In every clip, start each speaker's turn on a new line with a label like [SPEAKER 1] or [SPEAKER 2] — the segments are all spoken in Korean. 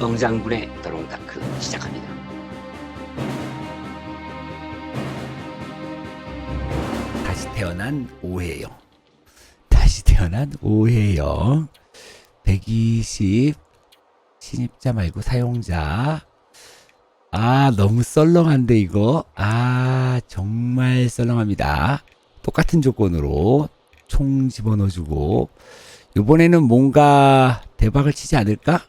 [SPEAKER 1] 응장군의 드롱다크 시작합니다.
[SPEAKER 2] 다시 태어난 오해영. 다시 태어난 오해영. 120 신입자 말고 사용자. 아, 너무 썰렁한데 이거. 아, 정말 썰렁합니다. 똑같은 조건으로 총 집어넣어주고 이번에는 뭔가 대박을 치지 않을까?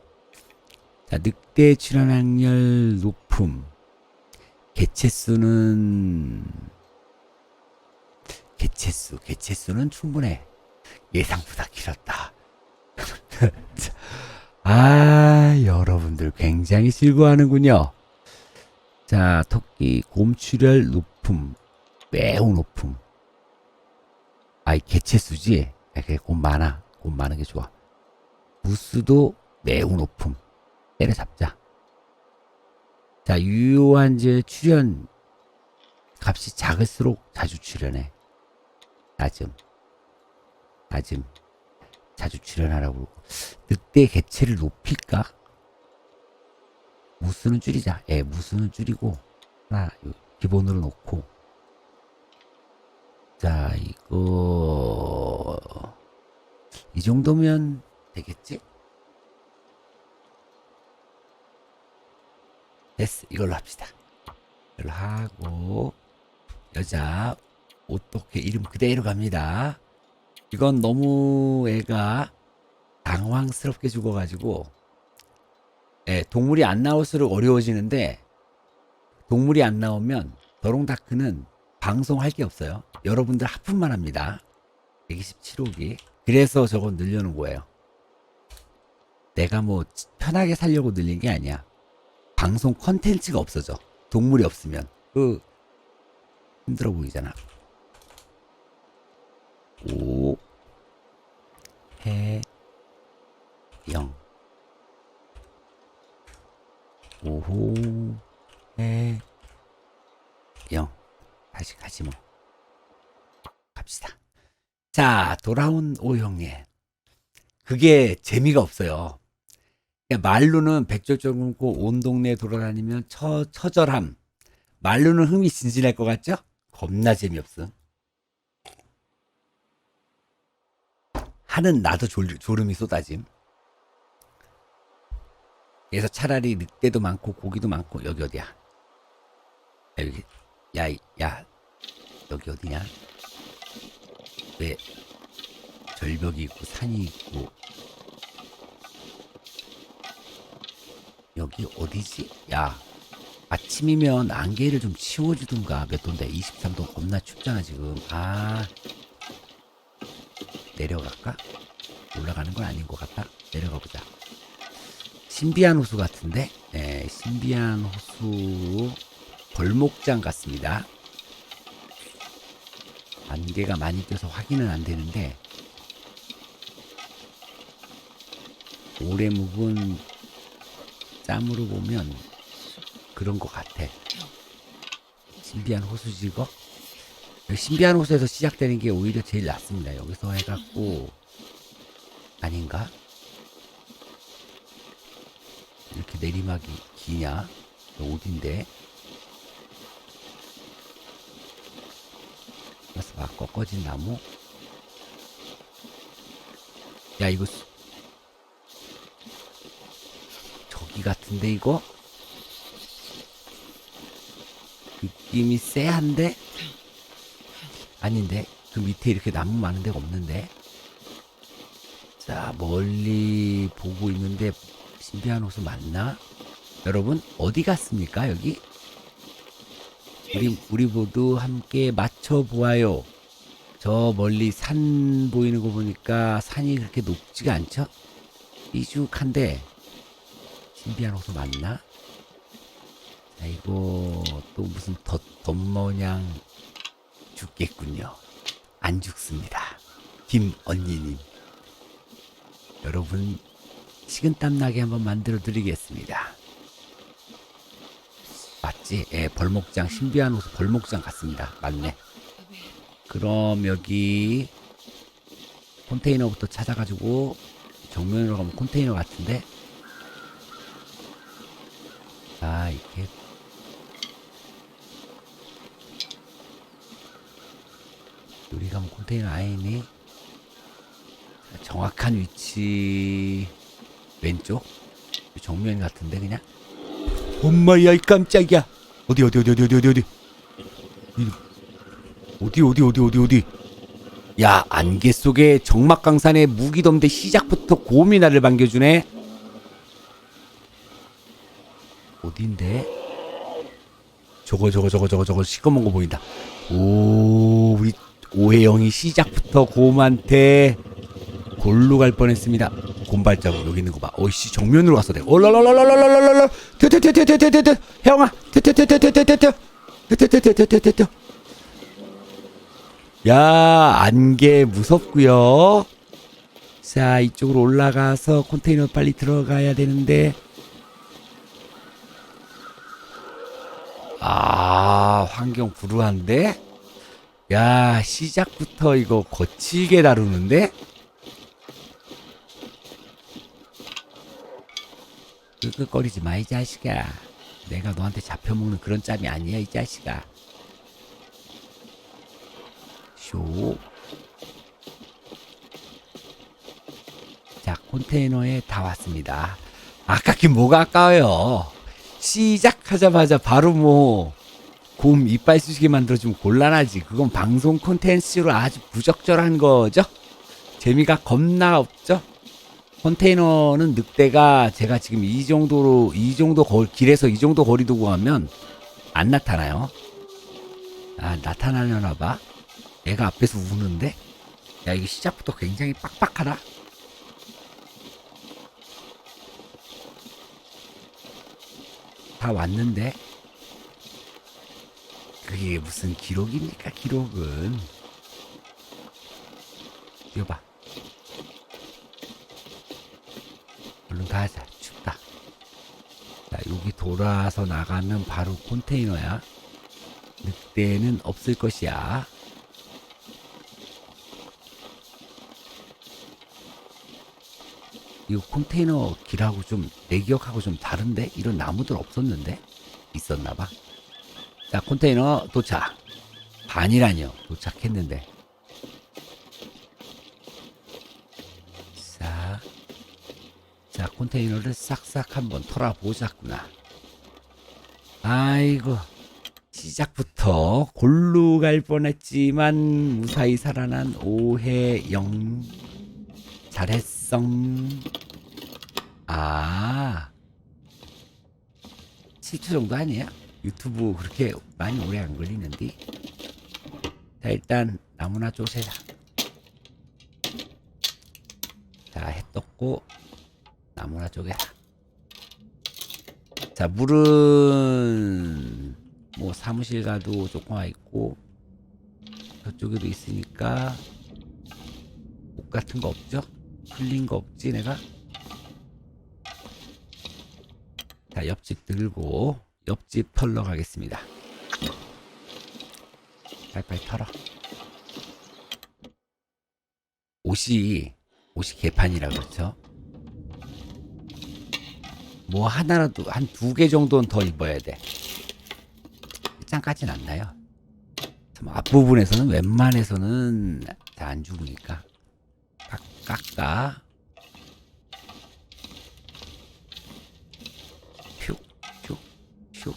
[SPEAKER 2] 자, 늑대 출연 확률 높음. 개체수는 개체수, 개체수는 충분해. 예상보다 길었다. 아, 여러분들 굉장히 즐거워하는군요. 자, 토끼 곰출혈 높음, 매우 높음. 아이, 개체수지? 야, 그래, 곰 많아. 곰 많은 게 좋아. 무스도 매우 높음. 때려잡자. 자, 유효한 이제 출현 값이 작을수록 자주 출현해. 낮음. 낮음. 자주 출연하라고. 늑대 개체를 높일까? 무수는 줄이자. 예, 무수는 줄이고. 하나, 요- 기본으로 놓고. 자, 이거. 이 정도면 되겠지? 됐어. 이걸로 합시다. 이걸로 하고. 여자. 어떻게 이름 그대로 갑니다. 이건 너무 애가 당황스럽게 죽어가지고, 예, 동물이 안 나올수록 어려워지는데, 동물이 안 나오면 더롱다크는 방송할 게 없어요. 여러분들 하품만 합니다. 127호기. 그래서 저거 늘려놓은 거예요. 내가 뭐 편하게 살려고 늘린 게 아니야. 방송 컨텐츠가 없어져. 동물이 없으면. 그, 힘들어 보이잖아. 오, 해, 영. 오호, 해, 영. 다시 가지 뭐. 갑시다. 자, 돌아온 오형님. 그게 재미가 없어요. 그냥 말로는 백절절 굶고 온 동네 돌아다니면 처, 처절함. 말로는 흥미 진진할 것 같죠? 겁나 재미없음. 하는 나도 졸, 졸음이 쏟아짐. 그래서 차라리 늑대도 많고 고기도 많고 여기 어디야? 야, 여기 야, 이- 야 여기 어디냐? 왜 절벽이 있고 산이 있고 여기 어디지? 야 아침이면 안개를 좀 치워주든가 몇 도인데 23도 겁나 춥잖아 지금 아 내려갈까? 올라가는 건 아닌 것 같다. 내려가 보자. 신비한 호수 같은데? 네, 신비한 호수 벌목장 같습니다. 안개가 많이 껴서 확인은 안 되는데 오래 묵은 짬으로 보면 그런 것 같아. 신비한 호수지거? 신비한 호수에서 시작되는 게 오히려 제일 낫습니다. 여기서 해갖고 아닌가? 이렇게 내리막이 기냐? 어딘데? 그래서 막 꺾어진 나무? 야 이거 같은데 이거? 느낌이 쎄한데? 아닌데 그 밑에 이렇게 나무 많은 데가 없는데 자 멀리 보고 있는데 신비한 호수 맞나? 여러분 어디 갔습니까 여기? 우리 우리 모두 함께 맞춰 보아요. 저 멀리 산 보이는 거 보니까 산이 그렇게 높지가 않죠? 삐죽한데 신비한 호수 맞나? 자 이거 또 무슨 덧 덧모냥 죽겠군요. 안 죽습니다. 김언니님. 여러분, 식은땀 나게 한번 만들어 드리겠습니다. 맞지? 예, 벌목장, 신비한 호수 벌목장 같습니다. 맞네. 그럼 여기 컨테이너부터 찾아가지고 정면으로 가면 컨테이너 같은데 아 이게 안에 있니? 자, 정확한 위치 왼쪽? 정면 같은데 그냥? 엄마야 이 깜짝이야. 어디 어디 어디 어디 어디 어디 어디? 어디 어디 어디 어디 야 안개 속에 정막강산의 무기덤대 시작부터 곰이 나를 반겨주네 어딘데 저거 저거 저거 저거 저거 시꺼먼 거 보인다 오 우리 오해영이 시작부터 곰한테 골로 갈 뻔했습니다 곰발자국 여기 있는 거 봐 어이씨 정면으로 갔어 내가 올라라라라라라라라 튀튀튀튀튀튀튀 혜영아 튀튀튀튀튀튀튀 튀튀튀튀튀튀 야 안개 무섭고요 자 이쪽으로 올라가서 컨테이너 빨리 들어가야 되는데 아 환경 불우한데 야 시작부터 이거 거칠게 다루는데 끄끄거리지 마 이 자식아 내가 너한테 잡혀먹는 그런 짬이 아니야 이 자식아 쇼. 자, 컨테이너에 다 왔습니다. 아깝긴 뭐가 아까워요. 시작하자마자 바로 뭐, 곰 이빨 쑤시게 만들어주면 곤란하지. 그건 방송 콘텐츠로 아주 부적절한 거죠? 재미가 겁나 없죠? 컨테이너는 늑대가 제가 지금 이 정도로, 이 정도 거, 길에서 이 정도 거리 두고 가면 안 나타나요. 아, 나타나려나 봐. 얘가 앞에서 우는데? 야, 이게 시작부터 굉장히 빡빡하다. 다 왔는데? 그게 무슨 기록입니까, 기록은? 뛰어봐. 얼른 가자. 춥다. 자, 여기 돌아서 나가면 바로 컨테이너야. 늑대는 없을 것이야. 이 컨테이너 길하고 좀 내 기억하고 좀 다른데 이런 나무들 없었는데 있었나봐. 자 컨테이너 도착. 반이라뇨 도착했는데. 자, 자 컨테이너를 싹싹 한번 털어보자꾸나. 아이고 시작부터 골로 갈 뻔했지만 무사히 살아난 오해영 잘했어. 아. 7초 정도 아니야? 유튜브 그렇게 많이 오래 안 걸리는데. 자, 일단 나무나 쪼세자. 자, 해 떴고 나무나 쪼개라. 자, 물은 뭐 사무실 가도 조금 와 있고 저쪽에도 있으니까 옷 같은 거 없죠? 흘린 거 없지 내가? 자 옆집 들고 옆집 털러 가겠습니다. 빨리빨리 털어. 옷이 옷이 개판이라 그렇죠? 뭐 하나라도 한 두 개 정도는 더 입어야 돼. 짱까진 않나요. 좀 앞부분에서는 웬만해서는 다 안 죽으니까 깎, 깎아. 퓨, 퓨, 퓨.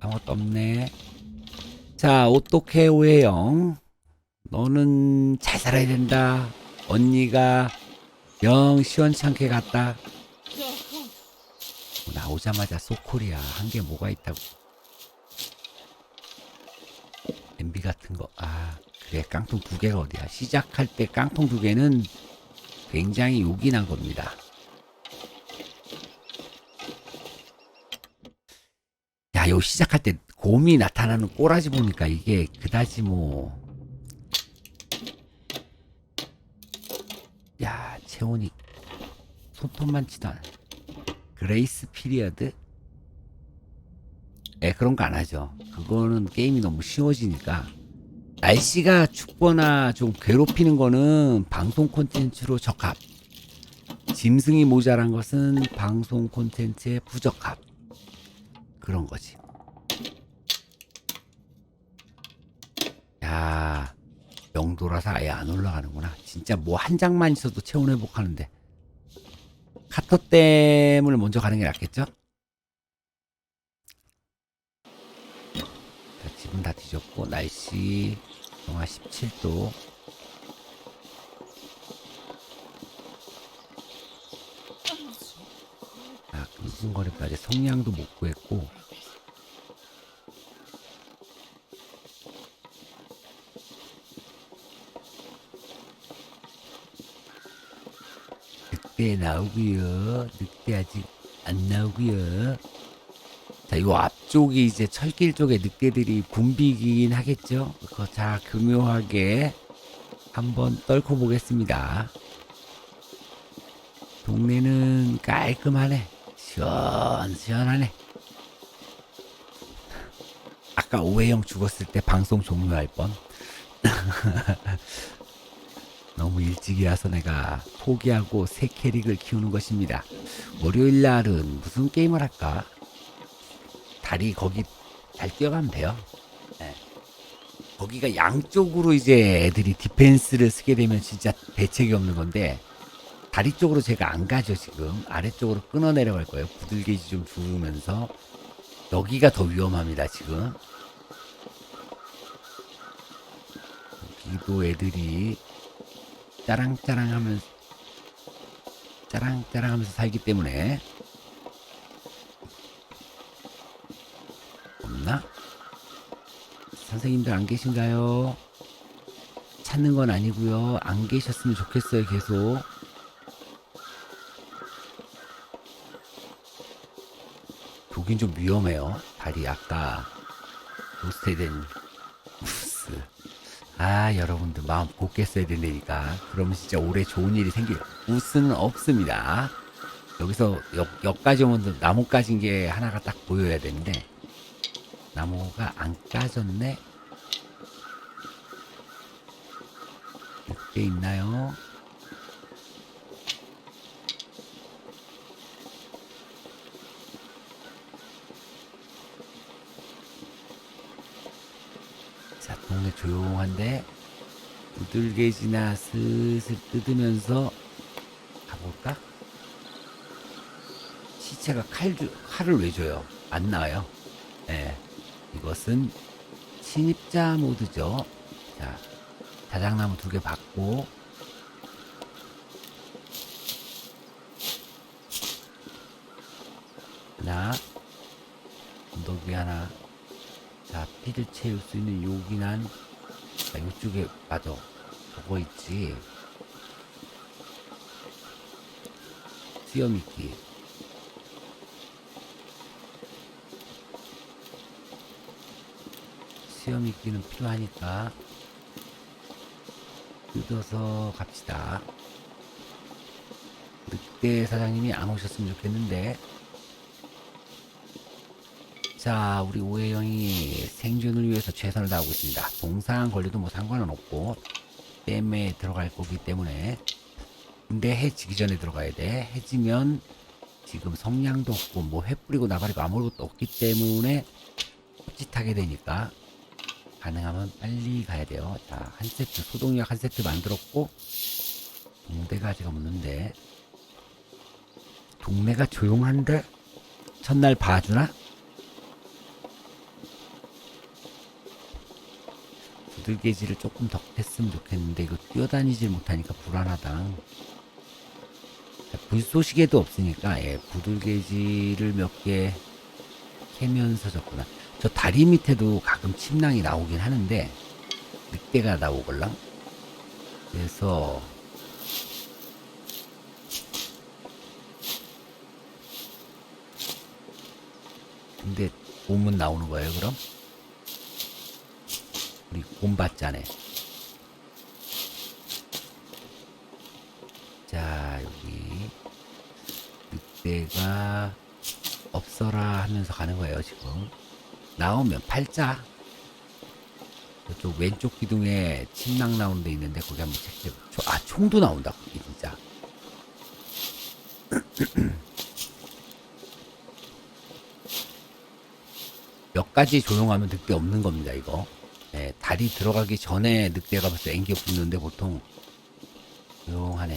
[SPEAKER 2] 아무것도 없네. 자, 어떻게 오해영. 너는 잘 살아야 된다. 언니가 영 시원찮게 갔다. 나오자마자 소콜이야. 한 게 뭐가 있다고. MB 같은 거. 아, 그래. 깡통 두 개가 어디야. 시작할 때 깡통 두 개는 굉장히 요긴한 겁니다. 야, 요 시작할 때 곰이 나타나는 꼬라지 보니까 이게 그다지 뭐. 야, 채원이 손톱만 치다. 그레이스 피리어드? 예, 그런 거 안 하죠. 그거는 게임이 너무 쉬워지니까. 날씨가 춥거나 좀 괴롭히는 거는 방송 콘텐츠로 적합. 짐승이 모자란 것은 방송 콘텐츠에 부적합. 그런 거지. 야, 영도라서 아예 안 올라가는구나. 진짜 뭐 한 장만 있어도 체온 회복하는데. 카터댐을 먼저 가는 게 낫겠죠? 자, 집은 다 뒤졌고, 날씨, 영하 17도. 아, 끙끙거림까지 성냥도 못 구했고, 늑대 나오고요. 늑대 아직 안 나오고요. 자, 요 앞 쪽이 이제 철길 쪽에 늑대들이 붐비긴 하겠죠. 그거 자 교묘하게 한번 떨고 보겠습니다. 동네는 깔끔하네. 시원시원하네. 아까 오해영 죽었을 때 방송 종료할 뻔. 너무 일찍이라서 내가 포기하고 새 캐릭을 키우는 것입니다. 월요일 날은 무슨 게임을 할까? 다리 거기 잘 뛰어가면 돼요. 네. 거기가 양쪽으로 이제 애들이 디펜스를 쓰게 되면 진짜 대책이 없는 건데 다리 쪽으로 제가 안 가죠 지금 아래쪽으로 끊어 내려갈 거예요. 부들게지 좀 두르면서 여기가 더 위험합니다 지금. 여기도 애들이 짜랑짜랑 하면서 짜랑짜랑 하면서 살기 때문에 없나? 선생님들 안 계신가요? 찾는 건 아니고요. 안 계셨으면 좋겠어요. 계속. 독인 좀 위험해요. 다리 아까 로스테된 무스. 아 여러분들 마음 곱게 써야 된다니까. 그러면 진짜 올해 좋은 일이 생길 우스는 없습니다. 여기서 역, 역까지 오면 나무 까진 게 하나가 딱 보여야 되는데 나무가 안 까졌네. 늑대 있나요? 자, 동네 조용한데 두들개지나 슬슬 뜯으면서 가볼까? 시체가 칼, 주, 칼을 왜 줘요? 안 나와요. 예. 이것은 침입자 모드죠. 자, 자작나무 두 개 받고. 하나 언덕 위 하나. 자 피를 채울 수 있는 요긴한 자 이쪽에 맞아. 저거 있지? 수염이끼 수염이끼는 필요하니까 뜯어서 갑시다. 늑대 사장님이 안 오셨으면 좋겠는데. 자, 우리 오해영이 생존을 위해서 최선을 다하고 있습니다. 동상 걸려도 뭐 상관은 없고, 댐에 들어갈 거기 때문에. 근데 해 지기 전에 들어가야 돼. 해지면 지금 성냥도 없고, 뭐회 뿌리고 나발이고 아무것도 없기 때문에 헛짓하게 되니까 가능하면 빨리 가야 돼요. 자, 한 세트, 소독약 한 세트 만들었고, 동대가 지금 없는데, 동네가 조용한데, 첫날 봐주나? 두들개지를 조금 더 했으면 좋겠는데, 이거 뛰어다니질 못하니까 불안하다. 자, 불쏘시개도 없으니까, 예, 부들개지를 몇개 캐면서 졌구나. 저 다리 밑에도 가끔 침낭이 나오긴 하는데 늑대가 나오걸랑 그래서 근데 곰은 나오는 거예요 그럼? 우리 곰 봤자네 자 여기 늑대가 없어라 하면서 가는 거예요 지금 나오면 팔자 저쪽 왼쪽 기둥에 침낭 나오는 데 있는데 거기 한번 체크해 보- 아 총도 나온다 거기 진짜 몇 가지 조용하면 늑대 없는 겁니다, 이거. 네, 다리 들어가기 전에 늑대가 벌써 앵겨 붙는데 보통 조용하네.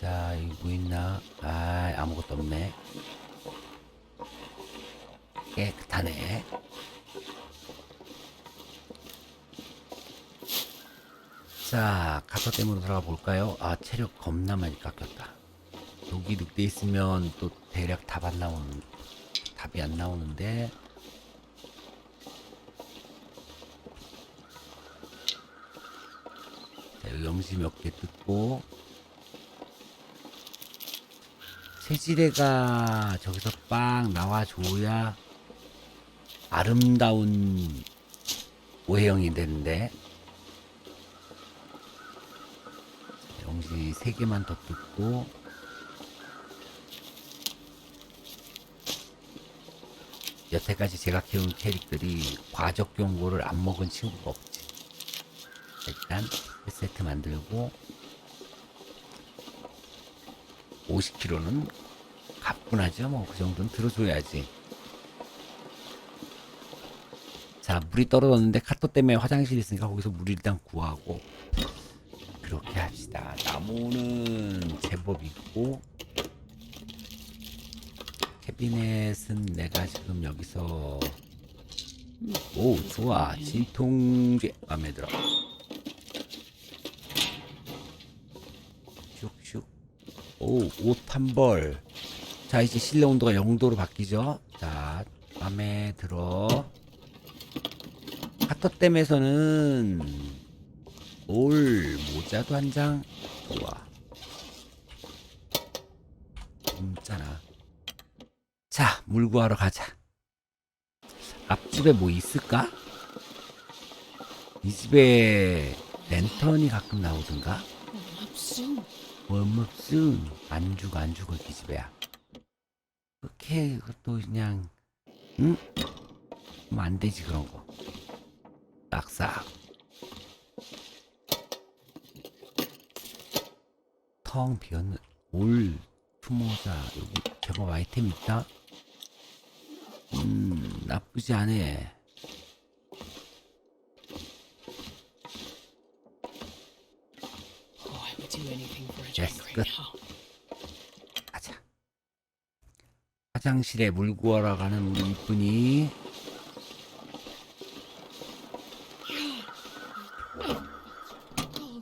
[SPEAKER 2] 자, 여기 뭐 있나? 아, 아무것도 없네. 깨끗하네. 자, 가서 댐으로 들어가 볼까요? 아, 체력 겁나 많이 깎였다. 여기 늑대 있으면 또 대략 답 안 나오는, 답이 안 나오는데. 자, 여기 영시 몇개 뜯고. 세지레가 저기서 빵 나와줘야 아름다운 오해영이 되는데. 영시 세 개만 더 뜯고 여태까지 제가 키운 캐릭들이 과적 경고를 안 먹은 친구가 없지. 일단 한 세트 만들고 50kg는 가뿐하죠. 뭐 그 정도는 들어줘야지. 자 물이 떨어졌는데 카토 때문에 화장실 있으니까 거기서 물 일단 구하고 그렇게 합시다. 나무는 제법 있고 캐비넷은 내가 지금 여기서 오 좋아 진통제 마음에 들어. 오옷 한 벌. 자 이제 실내 온도가 0도로 바뀌죠. 자 마음에 들어. 카토댐에서는 올 모자도 한 장 좋아 진짜나 자물 구하러 가자 앞집에 뭐 있을까? 이 집에 랜턴이 가끔 나오던가
[SPEAKER 3] 없음.
[SPEAKER 2] 월급순 안 죽어 안 죽어 이 집애야. 그렇게 그것도 그냥 응? 그럼 안 되지 그런 거. 싹싹 텅 비었는 올 투모자 여기 제법 아이템 있다? 음 나쁘지 않네
[SPEAKER 3] Now.
[SPEAKER 2] 가자. 화장실에 물 구하러 가는 우리 이쁜이.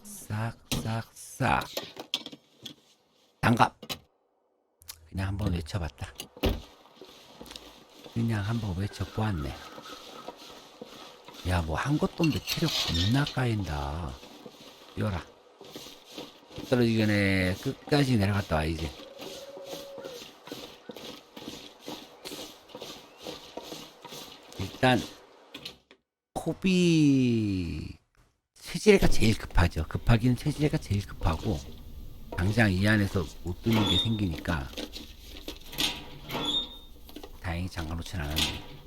[SPEAKER 2] 싹싹싹. 장갑. 그냥 한번 외쳐봤다. 그냥 한번 외쳐보았네. 야 뭐 한 것도 없는데 체력 겁나 까인다. 뛰어라 떨어지기 전에 끝까지 내려갔다 와야지 일단 코비 체질가 제일 급하죠. 급하기는 체질가 제일 급하고 당장 이 안에서 못 뜨는 게 생기니까 다행히 잠가놓진 않았네.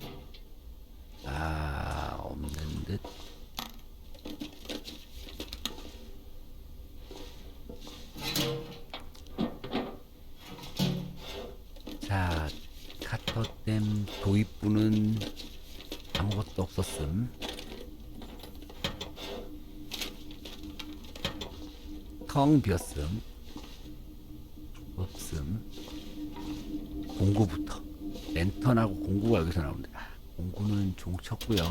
[SPEAKER 2] 텅 비었음. 없음. 공구부터. 랜턴하고 공구가 여기서 나옵니다. 아, 공구는 종 쳤고요.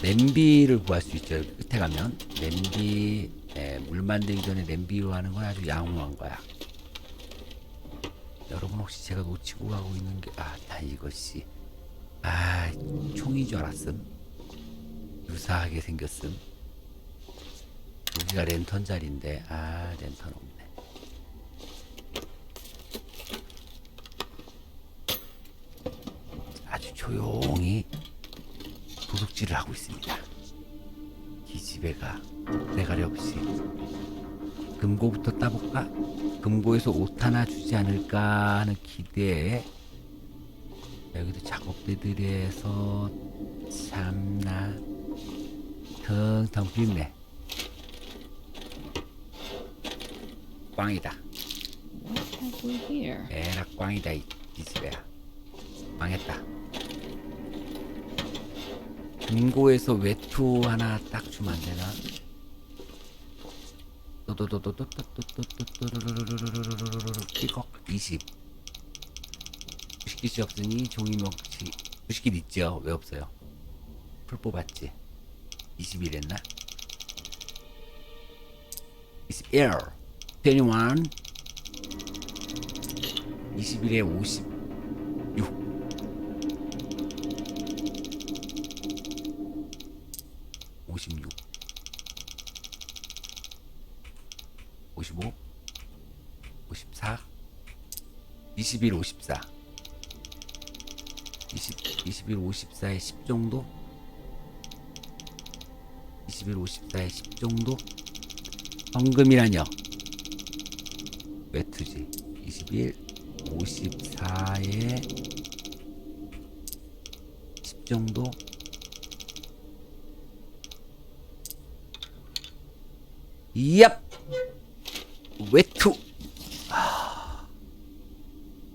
[SPEAKER 2] 냄비를 구할 수 있죠. 끝에 가면 냄비 예, 물 만들기 전에 냄비로 하는 건 아주 양호한 거야. 여러분 혹시 제가 놓치고 가고 있는 게 아, 나 이것이 아 총인 줄 알았음. 유사하게 생겼음. 여기가 랜턴 자리인데 아 랜턴 없네. 아주 조용히 도둑질을 하고 있습니다. 기집애가 대가리 없이 금고부터 따볼까? 금고에서 옷 하나 주지 않을까 하는 기대에 여기도 작업대들에서 참나 텅텅 빈네. 꽝이다. 에라 꽝이다 이, 이 집에야. 망했다. 금고에서 외투 하나 딱 주면 안 되나? 키걱 20 무식기 없으니 종이 먹지 무식기 있죠? 왜 없어요? 풀 뽑았지? 21 했나? 21, 21, 21에 56. 56 55 54 21 54 20, 21 54에 10 정도 21 54에 10 정도 헌금이라뇨 외투지 21 54에 10 정도 얍! 외투! 아,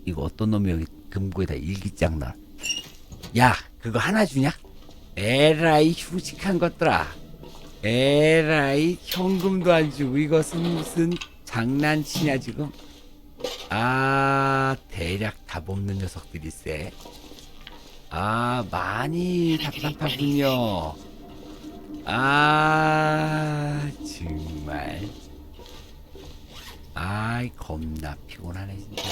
[SPEAKER 2] 이거 어떤 놈이 여기 금고에다 일기장 나. 야, 그거 하나 주냐? 에라이 휴직한 것들아. 에라이 현금도 안 주고 이것은 무슨 장난치냐 지금? 아, 대략 답 없는 녀석들이세. 아, 많이 답답하군요. 아 정말 아이 겁나 피곤하네 진짜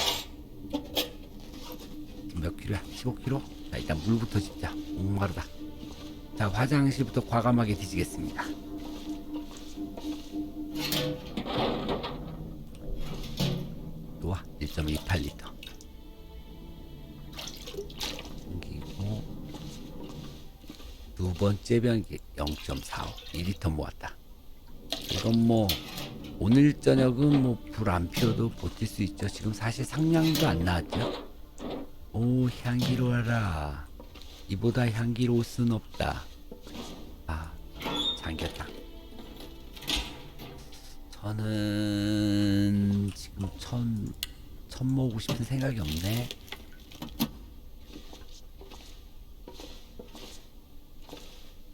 [SPEAKER 2] 몇 킬로야? 15킬로? 자 일단 물부터 집자 목마르다 자 화장실부터 과감하게 뒤지겠습니다 또와 1.28리터 그리고 두 번째 변기 0.45 2리터 모았다. 이건 뭐 오늘 저녁은 뭐 불 안 피워도 버틸 수 있죠. 지금 사실 상량도 안 나왔죠. 오 향기로워라. 이보다 향기로울 순 없다. 아 잠겼다. 저는 지금 천, 천 모으고 싶은 생각이 없네.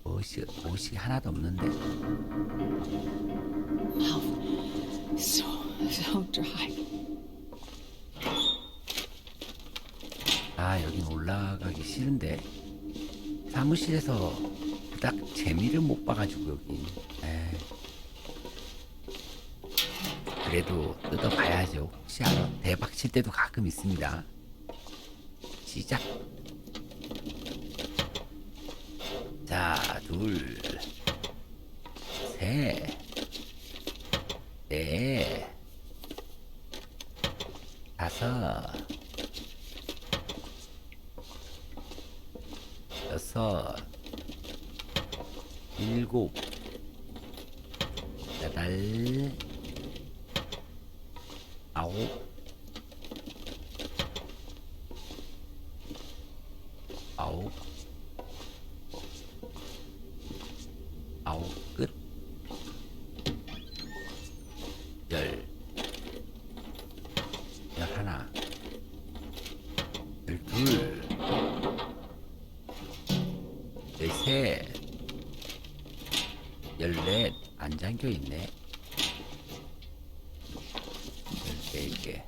[SPEAKER 2] 옷이, 옷이 하나도 없는데.
[SPEAKER 3] Mouth so so dry.
[SPEAKER 2] 아, 여긴 올라가기 싫은데. 사무실에서 딱 재미를 못 봐가지고, 여기. 에이. 그래도 뜯어봐야죠. 혹시 알아? 대박 칠 때도 가끔 있습니다. 시작. 자, 둘, 셋, 넷, 다섯, 여섯, 일곱, 여덟, 아홉, 아홉 끝, 열, 열 하나, 열 둘, 열 셋, 열넷 안 잠겨 있네. 열네 개,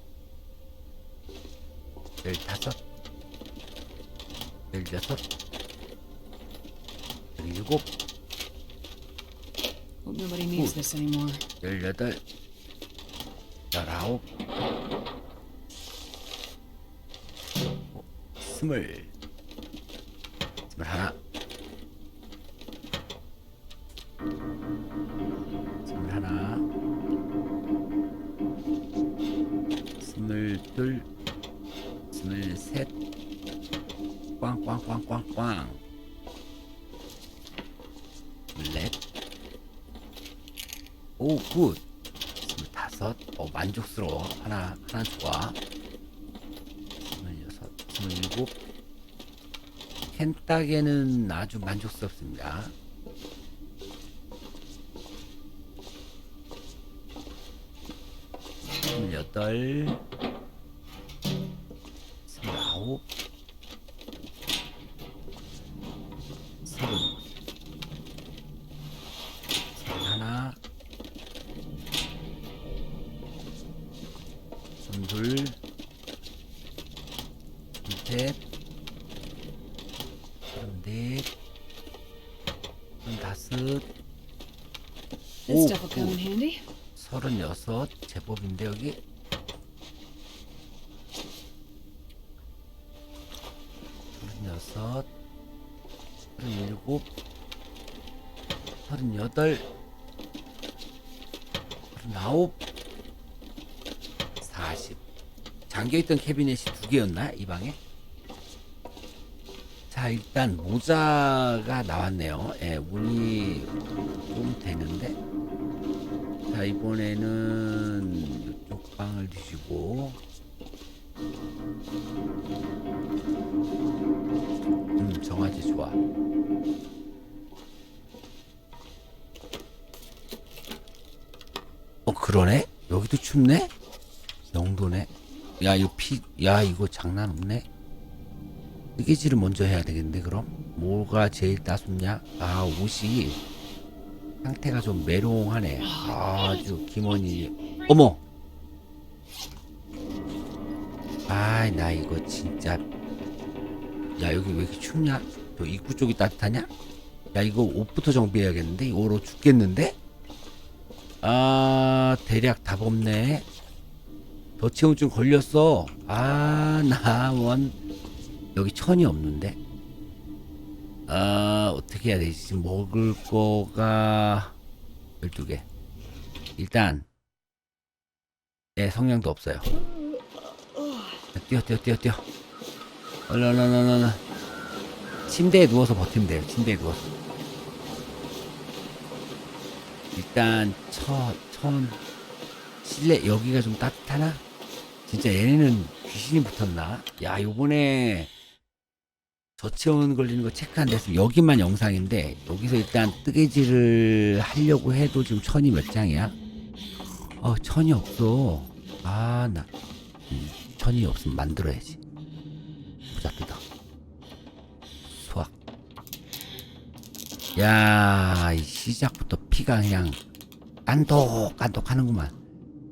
[SPEAKER 2] 열다섯, 열여섯, 열일곱.
[SPEAKER 3] Hope nobody needs this anymore.
[SPEAKER 2] 열여덟, 열 캔따개는 아주 만족스럽습니다.
[SPEAKER 3] This
[SPEAKER 2] Oh,
[SPEAKER 3] stuff will come in handy.
[SPEAKER 2] 서른여섯 제법인데 여기? 서른여섯 서른일곱 서른여덟 서른아홉 사십. 잠겨있던 캐비넷이 두 개였나 이 방에? 자 일단 모자가 나왔네요. 예 운이 좀 되는데 자 이번에는 이쪽 방을 뒤지고. 음 정화제 좋아. 어 그러네? 여기도 춥네? 영도네? 야 이거 피 야 이거 장난 없네. 뜨개질을 먼저 해야 되겠는데 그럼? 뭐가 제일 따숩냐? 아 옷이 상태가 좀 메롱하네. 아주 김원이. 어머. 아이 나 이거 진짜. 야 여기 왜 이렇게 춥냐? 저 입구 쪽이 따뜻하냐? 야 이거 옷부터 정비해야겠는데 이거 얼어 죽겠는데? 아 대략 답 없네. 더체온증 걸렸어. 아 나 원 여기 천이 없는데. 아, 어떻게 해야 되지? 먹을 거가 12개. 일단, 예, 성냥도 없어요. 자, 뛰어, 뛰어, 뛰어, 뛰어. 얼른, 얼른, 얼른. 침대에 누워서 버티면 돼요. 침대에 누워서. 일단, 천, 천, 실내, 여기가 좀 따뜻하나? 진짜 얘네는 귀신이 붙었나? 야, 요번에, 저체온 걸리는 거 체크 안 됐으면 여기만 영상인데 여기서 일단 뜨개질을 하려고 해도 지금 천이 몇 장이야? 어 천이 없어. 아나 음, 천이 없으면 만들어야지. 보자 뜯어 수학 야이 시작부터 피가 그냥 깐독깐독 하는구만